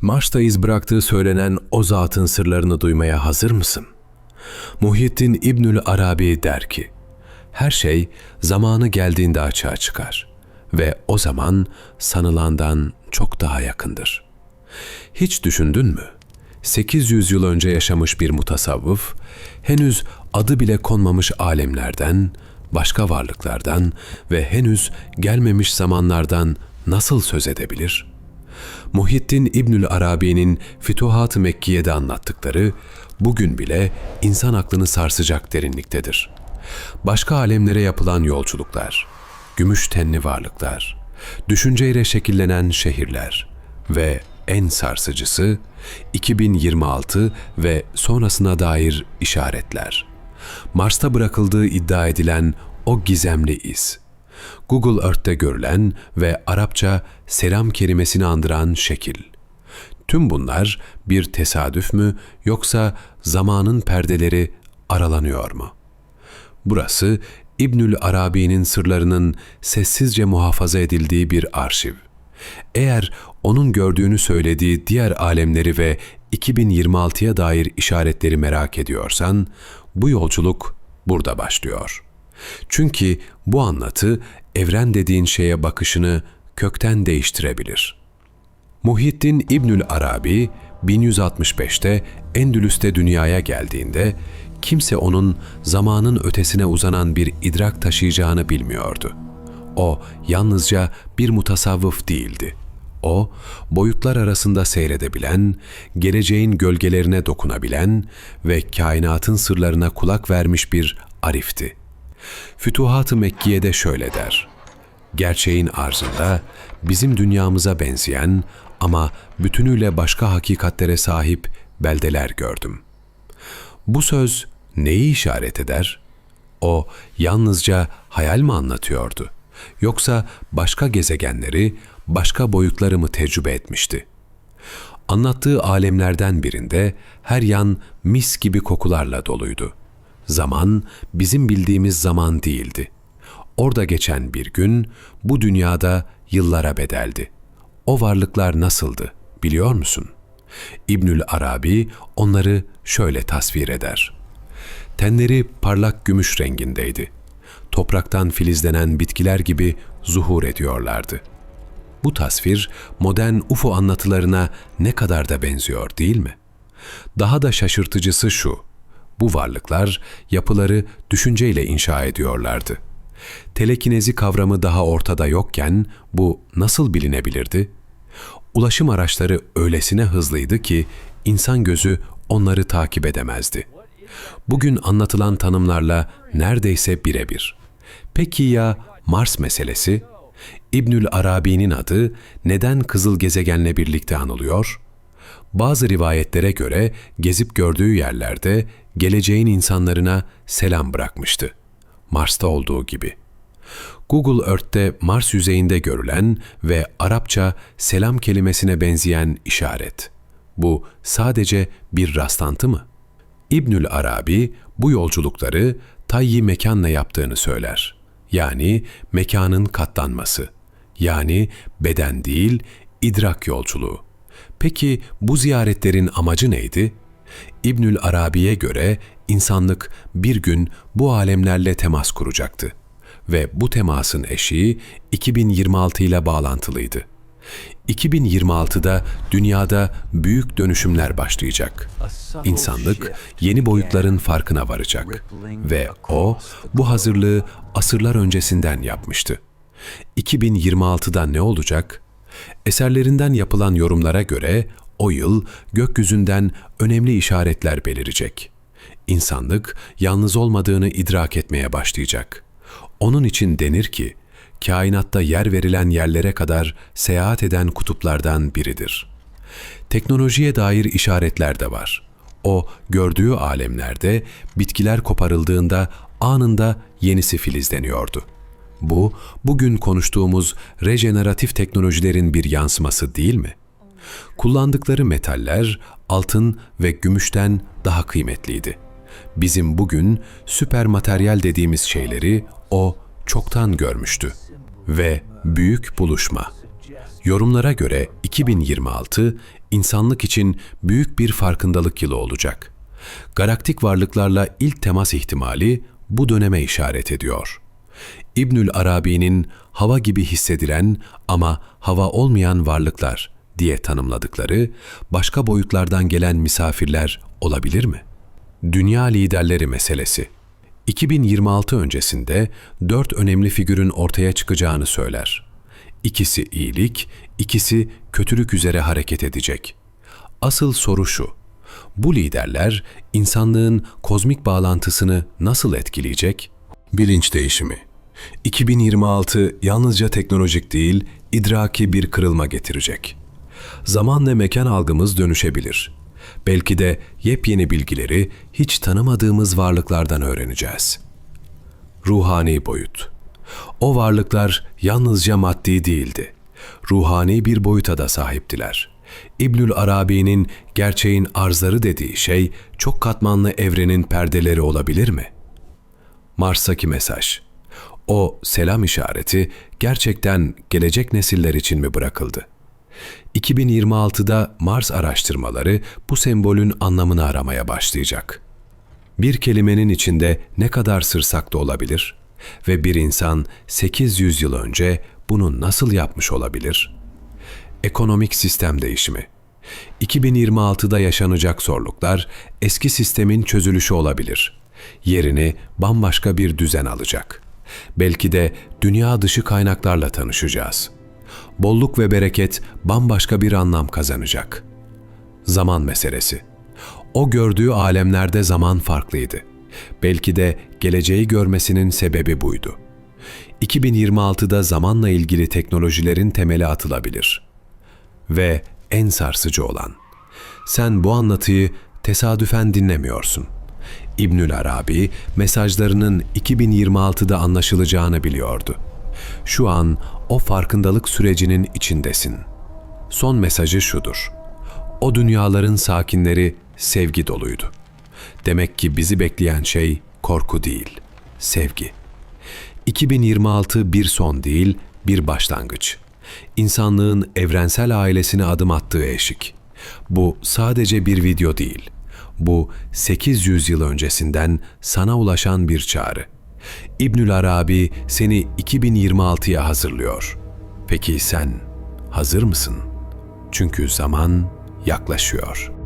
Mars'ta bıraktığı söylenen o zatın sırlarını duymaya hazır mısın? Muhyiddin İbnül Arabi der ki, her şey zamanı geldiğinde açığa çıkar ve o zaman sanılandan çok daha yakındır. Hiç düşündün mü? 800 yıl önce yaşamış bir mutasavvıf, henüz adı bile konmamış alemlerden, başka varlıklardan ve henüz gelmemiş zamanlardan nasıl söz edebilir?'' Muhyiddin İbnül Arabi'nin Fütuhat-ı Mekkiye'de anlattıkları bugün bile insan aklını sarsacak derinliktedir. Başka alemlere yapılan yolculuklar, gümüş tenli varlıklar, düşünceyle şekillenen şehirler ve en sarsıcısı 2026 ve sonrasına dair işaretler. Mars'ta bırakıldığı iddia edilen o gizemli iz. Google Earth'te görülen ve Arapça selam kelimesini andıran şekil. Tüm bunlar bir tesadüf mü yoksa zamanın perdeleri aralanıyor mu? Burası İbnül Arabi'nin sırlarının sessizce muhafaza edildiği bir arşiv. Eğer onun gördüğünü söylediği diğer alemleri ve 2026'ya dair işaretleri merak ediyorsan, bu yolculuk burada başlıyor.'' Çünkü bu anlatı evren dediğin şeye bakışını kökten değiştirebilir. Muhyiddin İbnül Arabi 1165'te Endülüs'te dünyaya geldiğinde kimse onun zamanın ötesine uzanan bir idrak taşıyacağını bilmiyordu. O yalnızca bir mutasavvıf değildi. O, boyutlar arasında seyredebilen, geleceğin gölgelerine dokunabilen ve kainatın sırlarına kulak vermiş bir arifti. Fütuhat-ı Mekkiye'de şöyle der. Gerçeğin arzında bizim dünyamıza benzeyen ama bütünüyle başka hakikatlere sahip beldeler gördüm. Bu söz neyi işaret eder? O yalnızca hayal mi anlatıyordu? Yoksa başka gezegenleri, başka boyutları mı tecrübe etmişti? Anlattığı alemlerden birinde her yan mis gibi kokularla doluydu. Zaman bizim bildiğimiz zaman değildi. Orada geçen bir gün bu dünyada yıllara bedeldi. O varlıklar nasıldı biliyor musun? İbnül Arabi onları şöyle tasvir eder. Tenleri parlak gümüş rengindeydi. Topraktan filizlenen bitkiler gibi zuhur ediyorlardı. Bu tasvir modern UFO anlatılarına ne kadar da benziyor değil mi? Daha da şaşırtıcısı şu. Bu varlıklar yapıları düşünceyle inşa ediyorlardı. Telekinezi kavramı daha ortada yokken bu nasıl bilinebilirdi? Ulaşım araçları öylesine hızlıydı ki insan gözü onları takip edemezdi. Bugün anlatılan tanımlarla neredeyse birebir. Peki ya Mars meselesi? İbnül Arabi'nin adı neden kızıl gezegenle birlikte anılıyor? Bazı rivayetlere göre gezip gördüğü yerlerde geleceğin insanlarına selam bırakmıştı. Mars'ta olduğu gibi. Google Earth'te Mars yüzeyinde görülen ve Arapça selam kelimesine benzeyen işaret. Bu sadece bir rastlantı mı? İbnül Arabi bu yolculukları tayyi mekanla yaptığını söyler. Yani mekanın katlanması. Yani beden değil, idrak yolculuğu. Peki bu ziyaretlerin amacı neydi? İbnül Arabi'ye göre insanlık bir gün bu alemlerle temas kuracaktı ve bu temasın eşiği 2026 ile bağlantılıydı. 2026'da dünyada büyük dönüşümler başlayacak. İnsanlık yeni boyutların farkına varacak ve o bu hazırlığı asırlar öncesinden yapmıştı. 2026'da ne olacak? Eserlerinden yapılan yorumlara göre o yıl gökyüzünden önemli işaretler belirecek. İnsanlık yalnız olmadığını idrak etmeye başlayacak. Onun için denir ki, kainatta yer verilen yerlere kadar seyahat eden kutuplardan biridir. Teknolojiye dair işaretler de var. O gördüğü alemlerde bitkiler koparıldığında anında yenisi filizleniyordu. Bu, bugün konuştuğumuz rejeneratif teknolojilerin bir yansıması değil mi? Kullandıkları metaller altın ve gümüşten daha kıymetliydi. Bizim bugün süper materyal dediğimiz şeyleri o çoktan görmüştü. Ve büyük buluşma. Yorumlara göre 2026 insanlık için büyük bir farkındalık yılı olacak. Galaktik varlıklarla ilk temas ihtimali bu döneme işaret ediyor. İbnül Arabi'nin hava gibi hissedilen ama hava olmayan varlıklar diye tanımladıkları başka boyutlardan gelen misafirler olabilir mi? Dünya liderleri meselesi 2026 öncesinde dört önemli figürün ortaya çıkacağını söyler. İkisi iyilik, ikisi kötülük üzere hareket edecek. Asıl soru şu, bu liderler insanlığın kozmik bağlantısını nasıl etkileyecek? Bilinç değişimi 2026 yalnızca teknolojik değil, idraki bir kırılma getirecek. Zaman ve mekan algımız dönüşebilir. Belki de yepyeni bilgileri hiç tanımadığımız varlıklardan öğreneceğiz. Ruhani boyut. O varlıklar yalnızca maddi değildi. Ruhani bir boyuta da sahiptiler. İbnül Arabi'nin gerçeğin arzları dediği şey çok katmanlı evrenin perdeleri olabilir mi? Mars'taki mesaj. O selam işareti gerçekten gelecek nesiller için mi bırakıldı? 2026'da Mars araştırmaları bu sembolün anlamını aramaya başlayacak. Bir kelimenin içinde ne kadar sır saklı olabilir ve bir insan 800 yıl önce bunu nasıl yapmış olabilir? Ekonomik sistem değişimi 2026'da yaşanacak zorluklar eski sistemin çözülüşü olabilir. Yerini bambaşka bir düzen alacak. Belki de dünya dışı kaynaklarla tanışacağız. Bolluk ve bereket bambaşka bir anlam kazanacak. Zaman meselesi. O gördüğü alemlerde zaman farklıydı. Belki de geleceği görmesinin sebebi buydu. 2026'da zamanla ilgili teknolojilerin temeli atılabilir. Ve en sarsıcı olan, sen bu anlatıyı tesadüfen dinlemiyorsun. İbnül Arabi mesajlarının 2026'da anlaşılacağını biliyordu. Şu an o farkındalık sürecinin içindesin. Son mesajı şudur. O dünyaların sakinleri sevgi doluydu. Demek ki bizi bekleyen şey korku değil, sevgi. 2026 bir son değil, bir başlangıç. İnsanlığın evrensel ailesine adım attığı eşik. Bu sadece bir video değil. Bu 800 yıl öncesinden sana ulaşan bir çağrı. İbnül Arabi seni 2026'ya hazırlıyor. Peki sen hazır mısın? Çünkü zaman yaklaşıyor.''